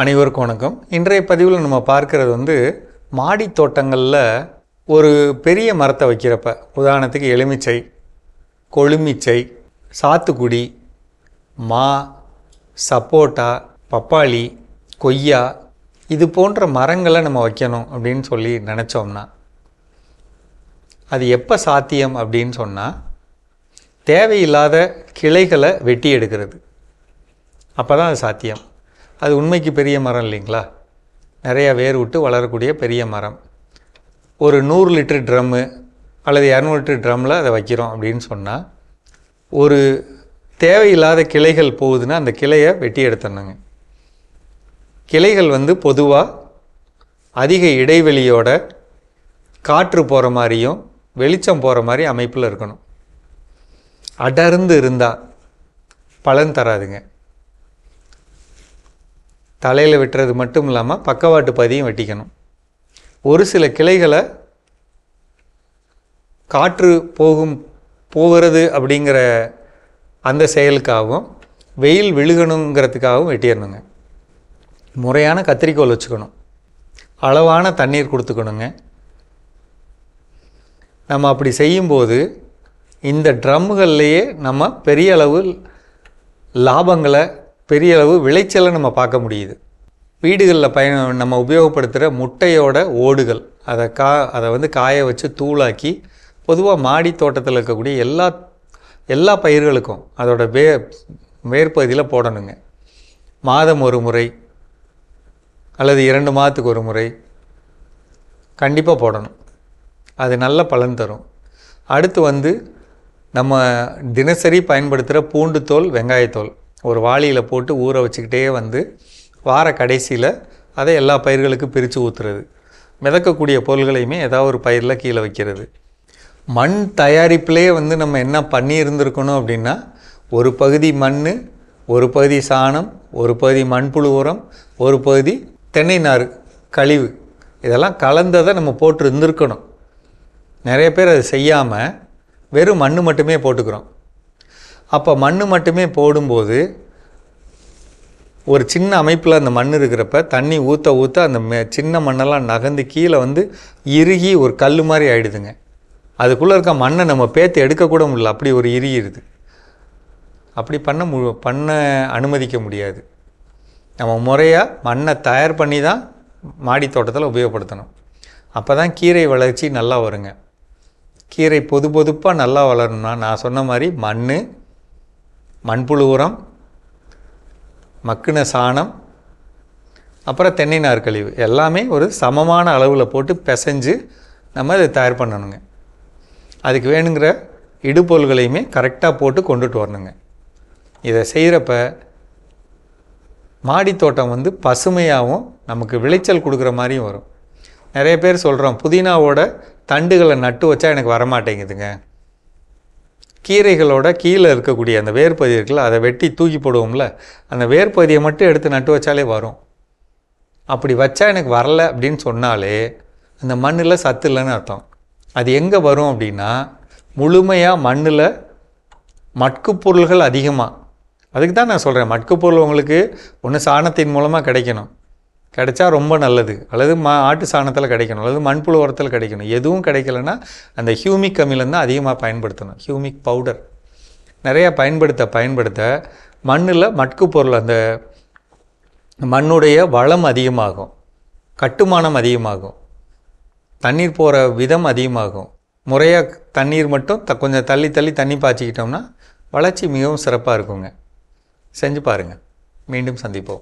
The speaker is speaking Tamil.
அனைவருக்கும் வணக்கம். இன்றைய பதிவில் நம்ம பார்க்கறது வந்து மாடி தோட்டங்களில் ஒரு பெரிய மரத்தை வைக்கிறப்ப. உதாரணத்துக்கு எலுமிச்சை கொழுமிச்சை சாத்துக்குடி மா சப்போட்டா பப்பாளி கொய்யா இது போன்ற மரங்களை நம்ம வைக்கணும் அப்படின்னு சொல்லி நினச்சோம்னா அது எப்போ சாத்தியம் அப்படின்னு சொன்னால் தேவையில்லாத கிளைகளை வெட்டி எடுக்கிறது. அப்போ தான் அது சாத்தியம். அது உண்மைக்கு பெரிய மரம் இல்லைங்களா? நிறையா வேர் விட்டு வளரக்கூடிய பெரிய மரம். ஒரு நூறு லிட்டர் ட்ரம்மு அல்லது இரநூறு லிட்டர் ட்ரம்மில் அதை வைக்கிறோம் அப்படின்னு சொன்னால் ஒரு தேவையில்லாத கிளைகள் போகுதுன்னா அந்த கிளையை வெட்டி எடுத்துடணுங்க. கிளைகள் வந்து பொதுவாக அதிக இடைவெளியோட காற்று போகிற மாதிரியும் வெளிச்சம் போகிற மாதிரி அமைப்பில் இருக்கணும். அடர்ந்து இருந்தால் பலன் தராதுங்க. தலையில் வெட்டுறது மட்டும் இல்லாமல் பக்கவாட்டு பதியும் வெட்டிக்கணும். ஒரு சில கிளைகளை காற்று போகும் போகிறது அப்படிங்கிற அந்த செயலுக்காகவும் வெயில் விழுகணுங்கிறதுக்காகவும் வெட்டிடணுங்க. முறையான கத்திரிக்கோல் வச்சுக்கணும். அளவான தண்ணீர் கொடுத்துக்கணுங்க. நம்ம அப்படி செய்யும்போது இந்த ட்ரம்முகள்லேயே நம்ம பெரிய அளவு லாபங்களை பெரிய அளவு விளைச்சலை நம்ம பார்க்க முடியுது. வீடுகளில் பயன் நம்ம உபயோகப்படுத்துகிற முட்டையோட ஓடுகள் அதை கா அதை வந்து காய வச்சு தூளாக்கி பொதுவாக மாடி தோட்டத்தில் இருக்கக்கூடிய எல்லா எல்லா பயிர்களுக்கும் அதோட வே மேற்பகுதியில் போடணுங்க. மாதம் ஒரு முறை அல்லது இரண்டு மாதத்துக்கு ஒரு முறை கண்டிப்பாக போடணும். அது நல்ல பலன் தரும். அடுத்து வந்து நம்ம தினசரி பயன்படுத்துகிற பூண்டு தோல் வெங்காயத்தோல். ஒரு வாளியில் போட்டு ஊற வச்சுக்கிட்டே வந்து வார கடைசியில் அதை எல்லா பயிர்களுக்கும் பிரித்து ஊற்றுறது மிதக்கக்கூடிய பொருள்களையுமே ஏதாவது ஒரு பயிரில் கீழே வைக்கிறது. மண் தயாரிப்பிலே வந்து நம்ம என்ன பண்ணியிருந்துருக்கணும் அப்படின்னா ஒரு பகுதி மண் ஒரு பகுதி சாணம் ஒரு பகுதி மண்புழு உரம் ஒரு பகுதி தென்னை நார் கழிவு. இதெல்லாம் கலந்ததை நம்ம போட்டு இருந்திருக்கணும் நிறைய பேர் அதை செய்யாமல் வெறும் மண் மட்டுமே போட்டுக்கிறோம். அப்போ மண் மட்டுமே போடும்போது ஒரு சின்ன அமைப்பில் அந்த மண் இருக்கிறப்ப தண்ணி ஊற்ற ஊற்ற அந்த மெ சின்ன மண்ணெல்லாம் நகர்ந்து கீழே வந்து இறுகி ஒரு கல் மாதிரி ஆகிடுதுங்க அதுக்குள்ளே இருக்க மண்ணை நம்ம பேத்து எடுக்கக்கூட முடியல. அப்படி ஒரு இறுகிடுது அப்படி பண்ண மு பண்ண அனுமதிக்க முடியாது. நம்ம முறையாக மண்ணை தயார் பண்ணி தான் மாடி தோட்டத்தில் உபயோகப்படுத்தணும். அப்போ தான் கீரை வளர்ச்சி நல்லா வருங்க. கீரை பொது பொதுப்பாக நல்லா வளரணும்னா நான் சொன்ன மாதிரி மண் மண்புழு உரம் மக்குன சாணம் அப்புறம் தென்னை நார்கழிவு எல்லாமே ஒரு சமமான அளவில் போட்டு பிசைஞ்சு நம்ம அதை தயார் பண்ணணுங்க. அதுக்கு வேணுங்கிற இடுபொருள்களையுமே கரெக்டாக போட்டு கொண்டுட்டு வரணுங்க. இதை செய்கிறப்ப மாடித்தோட்டம் வந்து பசுமையாகவும் நமக்கு விளைச்சல் கொடுக்குற மாதிரியும் வரும். நிறைய பேர் சொல்கிறோம் புதினாவோட தண்டுகளை நட்டு வச்சா எனக்கு வரமாட்டேங்குதுங்க. கீரைகளோட கீழே இருக்கக்கூடிய அந்த வேர்பதி இருக்குல்ல அதை வெட்டி தூக்கி போடுவோம்ல அந்த வேர்பதியை மட்டும் எடுத்து நட்டு வச்சாலே வரும். அப்படி வச்சா எனக்கு வரல அப்படின்னு சொன்னாலே அந்த மண்ணில் சத்து இல்லைன்னு அர்த்தம். அது எங்கே வரும் அப்படின்னா முழுமையாக மண்ணில் மட்குப்பொருள்கள் அதிகமாக அதுக்கு தான் நான் சொல்கிறேன் மட்கு பொருள் உங்களுக்கு ஒன்று சாணத்தின் மூலமாக கிடைக்கணும். கிடைச்சா ரொம்ப நல்லது. அல்லது மா ஆட்டு சாணத்தில் கிடைக்கணும். அல்லது மண்புழு உரத்தில் கிடைக்கணும். எதுவும் கிடைக்கலன்னா அந்த ஹியூமிக் அமிலம் தான் அதிகமாக பயன்படுத்தணும். Humic powder. நிறையா பயன்படுத்த பயன்படுத்த மண்ணில் மட்கு பொருள் அந்த மண்ணுடைய வளம் அதிகமாகும். கட்டுமானம் அதிகமாகும். தண்ணீர் போகிற விதம் அதிகமாகும். முறையாக தண்ணீர் மட்டும் த கொஞ்சம் தள்ளி தள்ளி தண்ணி பாய்ச்சிக்கிட்டோம்னா வளர்ச்சி மிகவும் சிறப்பாக இருக்குங்க. செஞ்சு பாருங்கள் மீண்டும் சந்திப்போம்.